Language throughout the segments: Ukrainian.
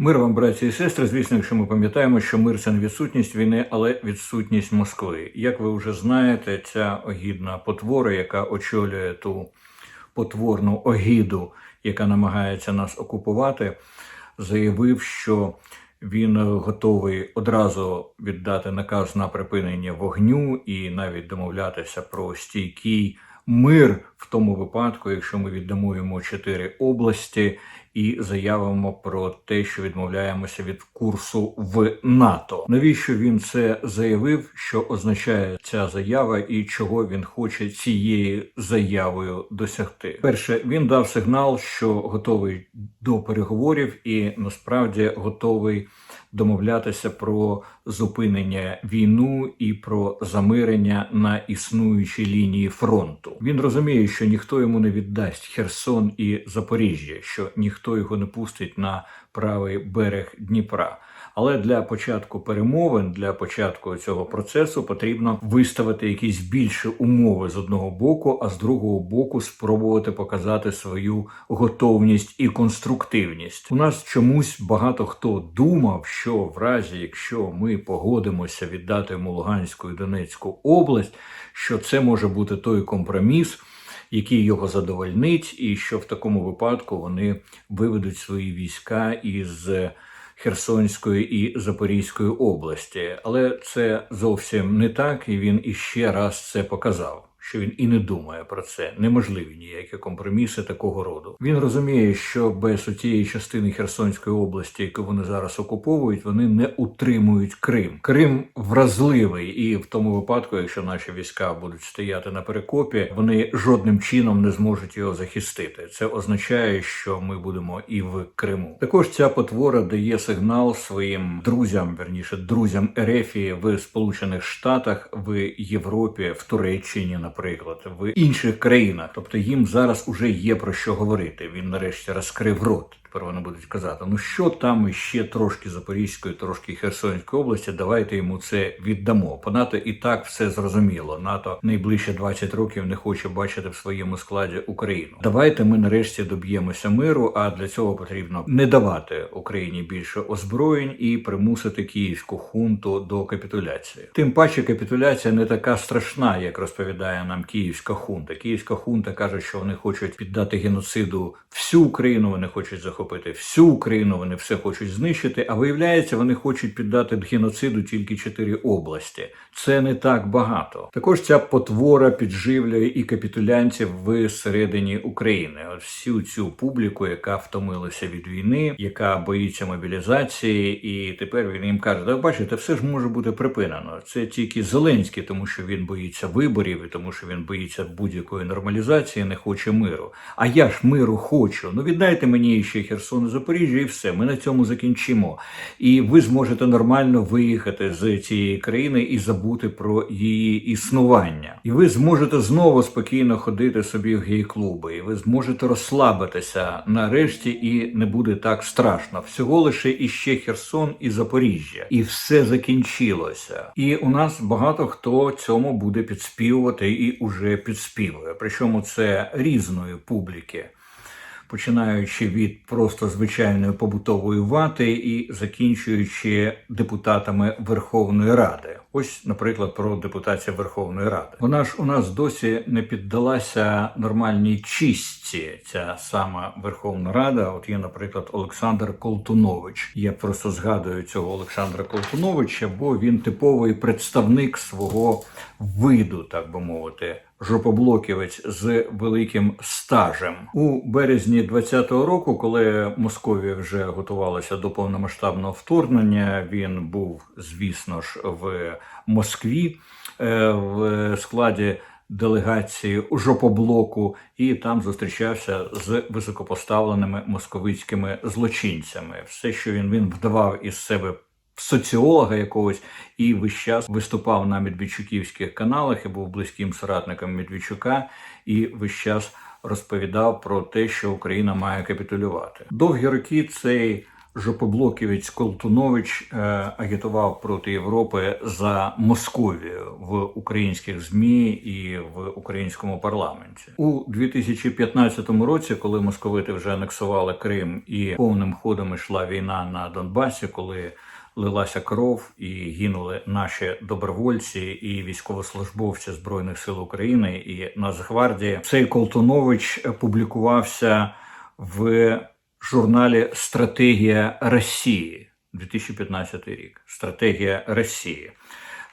Мир вам, браті і сестри. Звісно, якщо ми пам'ятаємо, що мир це не відсутність війни, але відсутність Москви. Як ви вже знаєте, ця огідна потвора, яка очолює ту потворну огіду, яка намагається нас окупувати, заявив, що він готовий одразу віддати наказ на припинення вогню і навіть домовлятися про стійкий мир в тому випадку, якщо ми віддамо йому чотири області і заявимо про те, що відмовляємося від курсу в НАТО. Навіщо він це заявив? Що означає ця заява і чого він хоче цією заявою досягти? Перше, він дав сигнал, що готовий до переговорів і насправді готовий домовлятися про зупинення війну і про замирення на існуючій лінії фронту. Він розуміє, що ніхто йому не віддасть Херсон і Запоріжжя, що ніхто його не пустить на правий берег Дніпра. Але для початку перемовин, для початку цього процесу потрібно виставити якісь більші умови з одного боку, а з другого боку спробувати показати свою готовність і конструктивність. У нас чомусь багато хто думав, що в разі, якщо ми погодимося віддати йому Луганську і Донецьку область, що це може бути той компроміс. Який його задовольнить, і що в такому випадку вони виведуть свої війська із Херсонської і Запорізької області, але це зовсім не так, і він іще раз це показав. Що він і не думає про це, неможливі ніякі компроміси такого роду. Він розуміє, що без тієї частини Херсонської області, яку вони зараз окуповують, вони не утримують Крим. Крим вразливий, і в тому випадку, якщо наші війська будуть стояти на перекопі, вони жодним чином не зможуть його захистити. Це означає, що ми будемо і в Криму. Також ця потвора дає сигнал своїм друзям, верніше друзям Ерефії в Сполучених Штатах, в Європі, в Туреччині, наприклад, в інших країнах. Тобто їм зараз уже є про що говорити. Він нарешті розкрив рот. Тепер вони будуть казати: ну що там ще трошки Запорізької, трошки Херсонської області, давайте йому це віддамо. По НАТО і так все зрозуміло. НАТО найближче 20 років не хоче бачити в своєму складі Україну. Давайте ми нарешті доб'ємося миру. А для цього потрібно не давати Україні більше озброєнь і примусити київську хунту до капітуляції. Тим паче капітуляція не така страшна, як розповідає нам київська хунта. Київська хунта каже, що вони хочуть піддати геноциду всю Україну. Вони хочуть захопити всю Україну. Вони все хочуть знищити. А виявляється, вони хочуть піддати геноциду тільки чотири області. Це не так багато. Також ця потвора підживлює і капітулянців в середині України. От всю цю публіку, яка втомилася від війни, яка боїться мобілізації, і тепер він їм каже: да бачите, все ж може бути припинено. Це тільки Зеленський, тому що він боїться виборів, і тому що він боїться будь-якої нормалізації, не хоче миру. А я ж миру хочу. Ну віддайте мені ще Херсон і Запоріжжя, і все. Ми на цьому закінчимо. І ви зможете нормально виїхати з цієї країни і забути про її існування. І ви зможете знову спокійно ходити собі в гей-клуби, і ви зможете розслабитися нарешті, і не буде так страшно. Всього лише іще Херсон і Запоріжжя, і все закінчилося. І у нас багато хто цьому буде підспівувати і уже підспівує. Причому це різної публіки починаючи від просто звичайної побутової вати і закінчуючи депутатами Верховної Ради. Ось, наприклад, про депутацію Верховної Ради. Вона ж у нас досі не піддалася нормальній чистці. Ця сама Верховна Рада. От є, наприклад, Олександр Колтунович. Я просто згадую цього Олександра Колтуновича, бо він типовий представник свого виду, так би мовити. Жопоблоківець з великим стажем у березні 20-го року, коли Московія вже готувалася до повномасштабного вторгнення. Він був, звісно ж, в Москві е, в складі делегації жопоблоку, і там зустрічався з високопоставленими московицькими злочинцями. Все, що він він вдавав із себе соціолога якогось і весь час виступав на медведчуківських каналах і був близьким соратником Медведчука, і весь час розповідав про те, що Україна має капітулювати. Довгі роки цей жопоблоківець Колтунович е, агітував проти Європи за Московію в українських змі і в українському парламенті у 2015 році, коли московити вже анексували Крим і повним ходом йшла війна на Донбасі, коли лилася кров і гинули наші добровольці і військовослужбовці збройних сил України і Нацгвардії. Цей Колтунович публікувався в журналі Стратегія Росії 2015 рік. Стратегія Росії.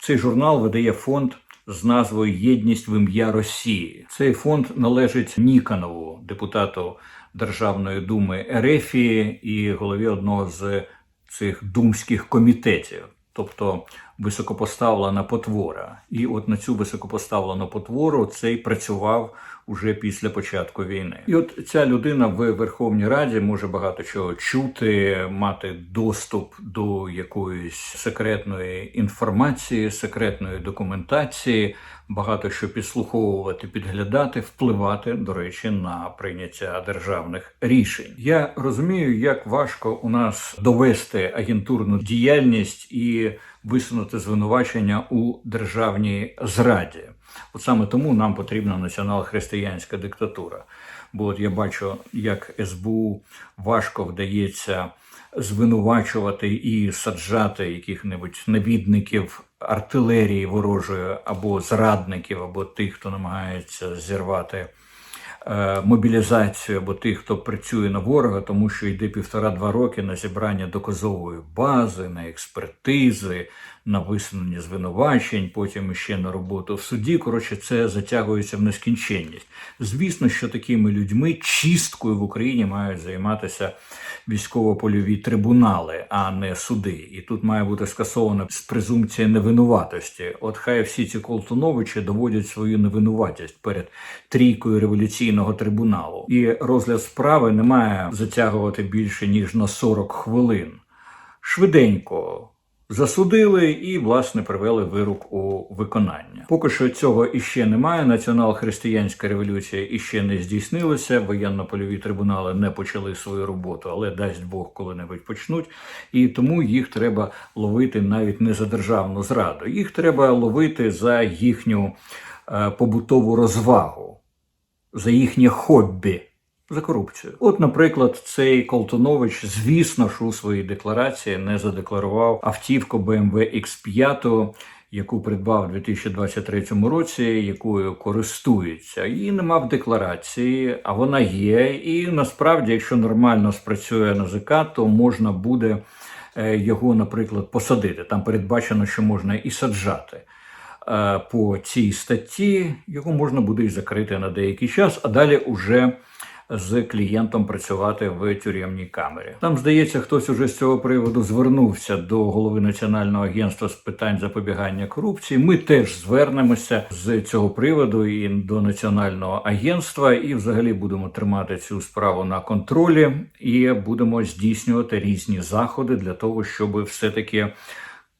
Цей журнал видає фонд з назвою Єдність в ім'я Росії. Цей фонд належить Ніканову, депутату Державної думи Ерефії і голові одного з цих думських комітетів. Тобто високопоставлена потвора, і от на цю високопоставлену потвору цей працював уже після початку війни. І от ця людина в Верховній Раді може багато чого чути, мати доступ до якоїсь секретної інформації, секретної документації, багато що підслуховувати, підглядати, впливати, до речі, на прийняття державних рішень. Я розумію, як важко у нас довести агентурну діяльність і висунути звинувачення у державній зраді. От саме тому нам потрібна націонал-християнська диктатура. Бо от я бачу, як СБУ важко вдається звинувачувати і саджати яких-небудь навідників артилерії ворожої або зрадників, або тих, хто намагається зірвати е, мобілізацію, або тих, хто працює на ворога, тому що йде півтора-два роки на зібрання доказової бази, на експертизи, на висунення звинувачень, потім ще на роботу в суді. Коротше, це затягується в нескінченність. Звісно, що такими людьми чисткою в Україні мають займатися військово-польові трибунали, а не суди. І тут має бути скасована презумпція невинуватості. От хай всі ці колтуновичі доводять свою невинуватість перед трійкою революційного трибуналу. І розгляд справи не має затягувати більше ніж на 40 хвилин. Швиденько засудили і, власне, привели вирок у виконання. Поки що цього іще немає. Націонал-християнська революція іще не здійснилася. Воєнно-польові трибунали не почали свою роботу, але дасть Бог коли-небудь почнуть. І тому їх треба ловити навіть не за державну зраду. Їх треба ловити за їхню е, побутову розвагу, за їхнє хобі за корупцію. От, наприклад, цей Колтунович, звісно ж, у своїй декларації не задекларував автівку BMW X5, яку придбав у 2023 році, якою користується. Її нема в декларації, а вона є. І насправді, якщо нормально спрацює НАЗК, то можна буде е, його, наприклад, посадити. Там передбачено, що можна і саджати. Е, По цій статті його можна буде і закрити на деякий час, а далі уже з клієнтом працювати в тюремній камері. Там здається, хтось уже з цього приводу звернувся до голови національного агентства з питань запобігання корупції. Ми теж звернемося з цього приводу і до національного агентства, і взагалі будемо тримати цю справу на контролі і будемо здійснювати різні заходи для того, щоб все таки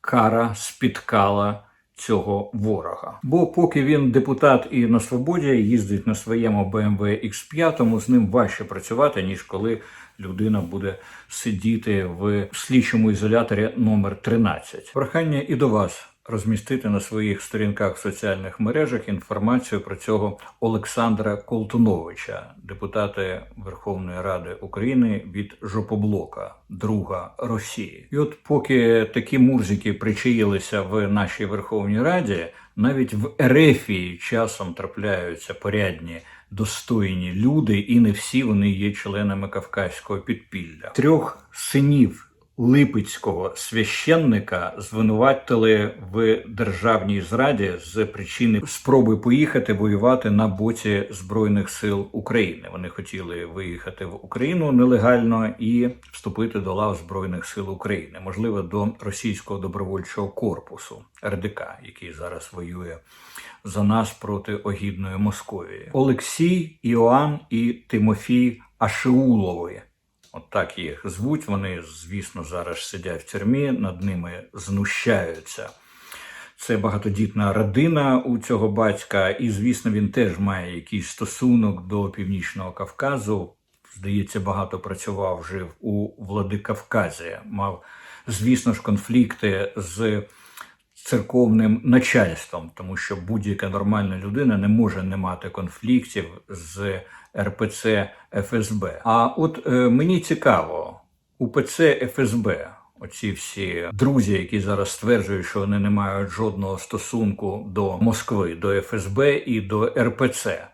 кара спіткала цього ворога. Бо поки він депутат і на свободі їздить на своєму BMW X5, з ним важче працювати, ніж коли людина буде сидіти в слідчому ізоляторі номер 13. Прохання і до вас розмістити на своїх сторінках в соціальних мережах інформацію про цього Олександра Колтуновича, депутата Верховної Ради України від Жопоблока, друга Росії. І от поки такі мурзики причаїлися в нашій Верховній Раді, навіть в Ерефії часом трапляються порядні. Достойні люди, і не всі вони є членами кавказького підпілля. Трьох синів Липецького священника звинуватили в державній зраді з причини спроби поїхати воювати на боці збройних сил України. Вони хотіли виїхати в Україну нелегально і вступити до лав збройних сил України, можливо, до російського добровольчого корпусу РДК, який зараз воює за нас проти огідної Московії. Олексій, Іоанн і Тимофій Ашеулови. От так їх звуть. Вони, звісно, зараз сидять в тюрмі, над ними знущаються. Це багатодітна родина у цього батька, і, звісно, він теж має якийсь стосунок до Північного Кавказу. здається, багато працював, жив у Владикавказі, мав, звісно ж, конфлікти з церковним начальством, тому що будь-яка нормальна людина не може не мати конфліктів з РПЦ ФСБ. А от е, мені цікаво, УПЦ ФСБ. Оці всі друзі, які зараз стверджують, що вони не мають жодного стосунку до Москви, до ФСБ і до РПЦ.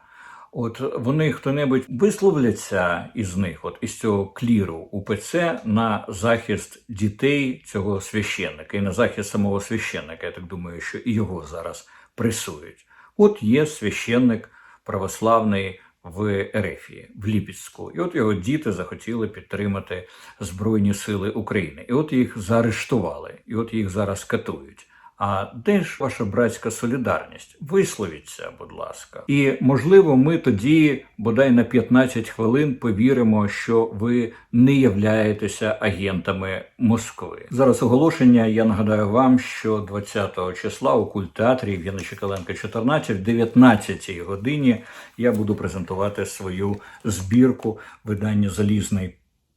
От вони хто-небудь висловляться із них, от із цього кліру УПЦ на захист дітей цього священника і на захист самого священника. Я так думаю, що і його зараз пресують. От є священник православний в Ерефії, в Ліпецьку. І от його діти захотіли підтримати Збройні Сили України. І от їх заарештували, і от їх зараз катують. А де ж ваша братська солідарність? Висловіться, будь ласка. І можливо, ми тоді, бодай на 15 хвилин, повіримо, що ви не являєтеся агентами Москви. Зараз оголошення. Я нагадаю вам, що 20 числа у культтеатрі в Яничикаленка 14, в 19 годині я буду презентувати свою збірку видання Залізний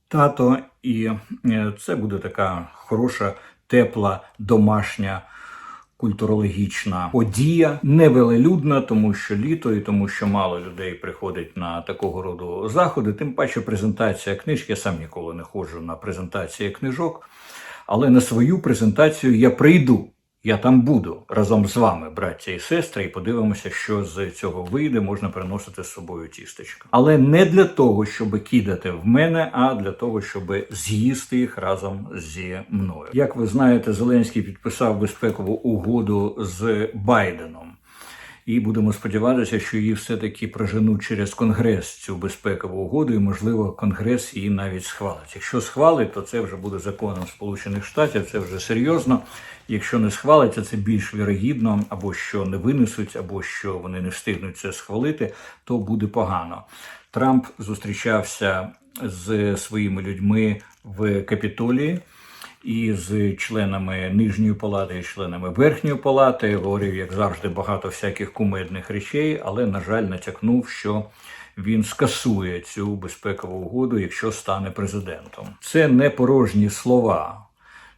тато, і е, це буде така хороша, тепла, домашня культурологічна подія, невелелюдна, тому що літо і тому, що мало людей приходить на такого роду заходи. Тим паче презентація книжки. Я сам ніколи не ходжу на презентації книжок, але на свою презентацію я прийду. Я там буду разом з вами, браття і сестри, і подивимося, що з цього вийде, можна приносити з собою тістечко. Але не для того, щоб кидати в мене, а для того, щоб з'їсти їх разом зі мною. Як ви знаєте, Зеленський підписав безпекову угоду з Байденом. І будемо сподіватися, що її все-таки проженуть через Конгрес цю безпекову угоду, і можливо Конгрес її навіть схвалить. Якщо схвалить, то це вже буде законом Сполучених Штатів, це вже серйозно. Якщо не схвалиться, це більш вірогідно, або що не винесуть, або що вони не встигнуть це схвалити, то буде погано. Трамп зустрічався з своїми людьми в Капітолії і з членами нижньої палати, і членами верхньої палати. Говорив, як завжди, багато всяких кумедних речей, але, на жаль, натякнув, що він скасує цю безпекову угоду, якщо стане президентом. Це не порожні слова.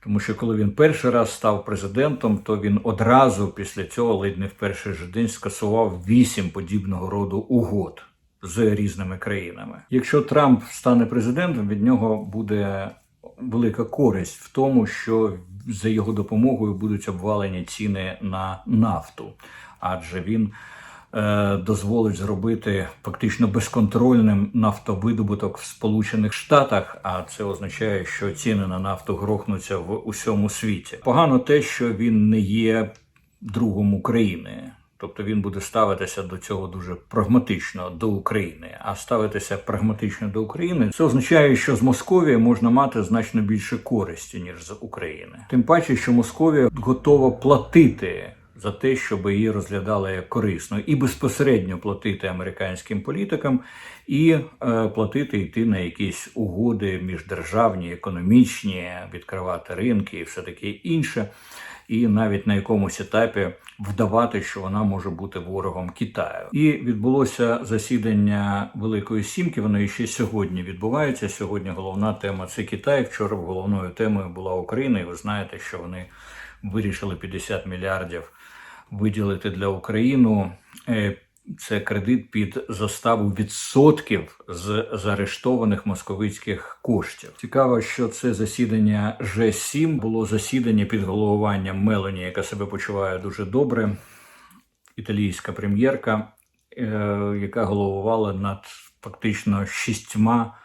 Тому що коли він перший раз став президентом, то він одразу після цього, ледь не в перший же день, скасував вісім подібного роду угод з різними країнами. Якщо Трамп стане президентом, від нього буде велика користь в тому, що за його допомогою будуть обвалені ціни на нафту, адже він е, дозволить зробити фактично безконтрольним нафтовидобуток в Сполучених Штатах. А це означає, що ціни на нафту грохнуться в усьому світі. Погано те, що він не є другом України. Тобто він буде ставитися до цього дуже прагматично до України. А ставитися прагматично до України це означає, що з Московії можна мати значно більше користі ніж з України. Тим паче, що Московія готова платити. За те, щоб її розглядали як корисно, і безпосередньо платити американським політикам, і е, платити йти на якісь угоди міждержавні, економічні, відкривати ринки і все таке інше і навіть на якомусь етапі вдавати, що вона може бути ворогом Китаю. І відбулося засідання Великої Сімки. Воно ще сьогодні відбувається. Сьогодні головна тема це Китай. Вчора головною темою була Україна, і ви знаєте, що вони вирішили 50 мільярдів виділити для України. Це кредит під заставу відсотків з заарештованих московицьких коштів. Цікаво, що це засідання Ж7 було засідання під головуванням Мелоні, яка себе почуває дуже добре. Італійська прем'єрка, е, яка головувала над фактично шістьма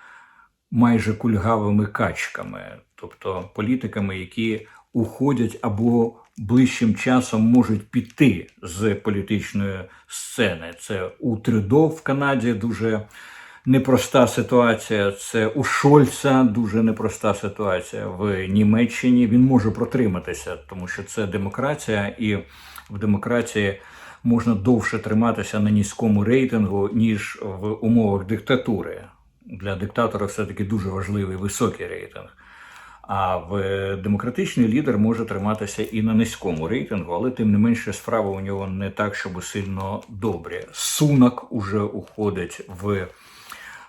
майже кульгавими качками, тобто політиками, які уходять або ближчим часом можуть піти з політичної сцени. Це у Трюдо в Канаді дуже непроста ситуація. Це у Шольца дуже непроста ситуація в Німеччині. Він може протриматися, тому що це демократія, і в демократії можна довше триматися на низькому рейтингу, ніж в умовах диктатури. Для диктатора все таки дуже важливий високий рейтинг. А в демократичний лідер може триматися і на низькому рейтингу, але тим не менше справа у нього не так, щоб сильно добре. Сунак уже уходить в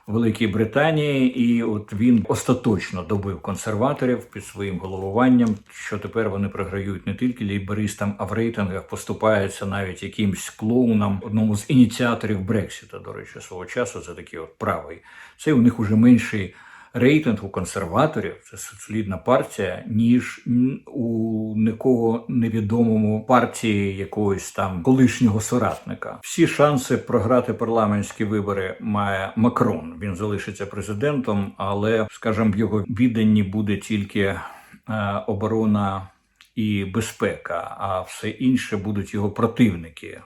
Великій Британії, і от він остаточно добив консерваторів під своїм головуванням, що тепер вони програють не тільки лейбористам, а в рейтингах поступаються навіть якимсь клоунам, одному з ініціаторів Брексіта, до речі, свого часу. Це такий от правий. Це у них уже менший рейтинг у консерваторів, це солідна партія, ніж у нікого невідомому партії якогось там колишнього соратника. Всі шанси програти парламентські вибори має Макрон. Він залишиться президентом, але, скажімо, в його відданні буде тільки е, оборона і безпека, а все інше будуть його противники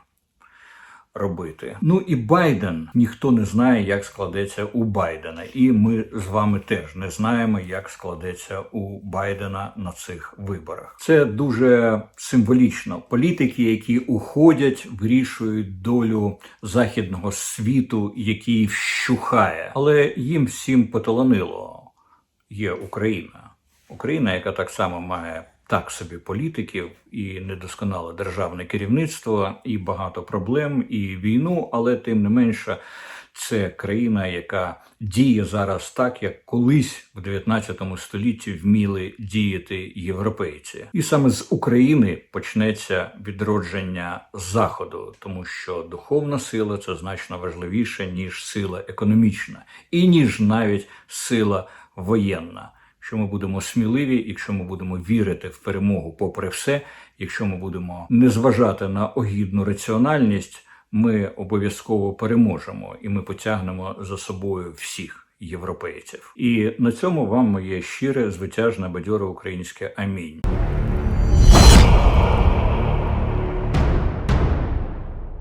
робити. Ну і Байден ніхто не знає, як складеться у Байдена, і ми з вами теж не знаємо, як складеться у Байдена на цих виборах. Це дуже символічно. Політики, які уходять, вирішують долю західного світу, який вщухає, але їм всім поталанило. Є Україна. Україна, яка так само має так собі політиків і недосконале державне керівництво, і багато проблем, і війну, але тим не менше, це країна, яка діє зараз так, як колись в 19 столітті вміли діяти європейці. І саме з України почнеться відродження заходу, тому що духовна сила це значно важливіше ніж сила економічна, і ніж навіть сила воєнна. Якщо ми будемо сміливі, якщо ми будемо вірити в перемогу попри все, якщо ми будемо не зважати на огідну раціональність, ми обов'язково переможемо і ми потягнемо за собою всіх європейців. І на цьому вам моє щире, звитяжне, бадьоре українське амінь.